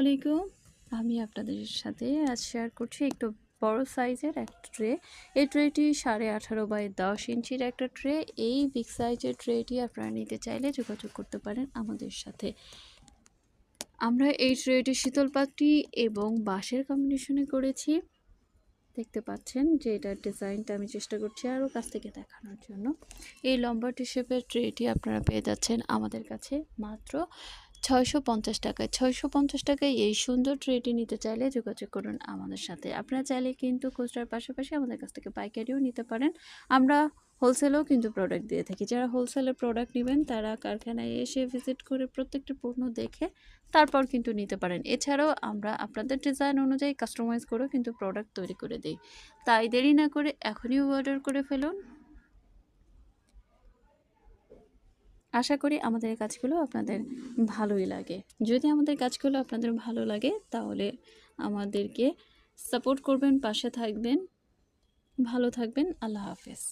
আলাইকুম। আমি আপনাদের সাথে আজ শেয়ার করছি একটু বড় সাইজের একটা ট্রে এই ট্রেটি সাড়ে আঠারো বাই দশ ইঞ্চির একটা ট্রে এই বিগ সাইজের ট্রেটি আপনারা নিতে চাইলে যোগাযোগ করতে পারেন আমাদের সাথে। আমরা এই ট্রেটি শীতল পাটি এবং বাঁশের কম্বিনেশনে করেছি। দেখতে পাচ্ছেন যে এটার ডিজাইনটা আমি চেষ্টা করছি আরও কাছ থেকে দেখানোর জন্য। এই লম্বাটি শেপের ট্রেটি আপনারা পেয়ে যাচ্ছেন আমাদের কাছে মাত্র ছয়শো পঞ্চাশ টাকায় ছয়শো পঞ্চাশ টাকায় এই সুন্দর ট্রেটি নিতে চাইলে যোগাযোগ করুন আমাদের সাথে। আপনারা চাইলে কিন্তু খুচরার পাশাপাশি আমাদের কাছ থেকে পাইকারিও নিতে পারেন। আমরা হোলসেলেও কিন্তু প্রোডাক্ট দিয়ে থাকি। যারা হোলসেলের প্রোডাক্ট নেবেন, তারা কারখানায় এসে ভিজিট করে প্রত্যেকটা পণ্য দেখে তারপর কিন্তু নিতে পারেন। এছাড়াও আমরা আপনাদের ডিজাইন অনুযায়ী কাস্টমাইজ করেও কিন্তু প্রোডাক্ট তৈরি করে দিই। তাই দেরি না করে এখনই অর্ডার করে ফেলুন। আশা করি আমাদের কাজগুলো আপনাদের ভালোই লাগে। যদি আমাদের কাজগুলো আপনাদের ভালো লাগে, তাহলে আমাদেরকে সাপোর্ট করবেন, পাশে থাকবেন, ভালো থাকবেন, আল্লাহ হাফেজ।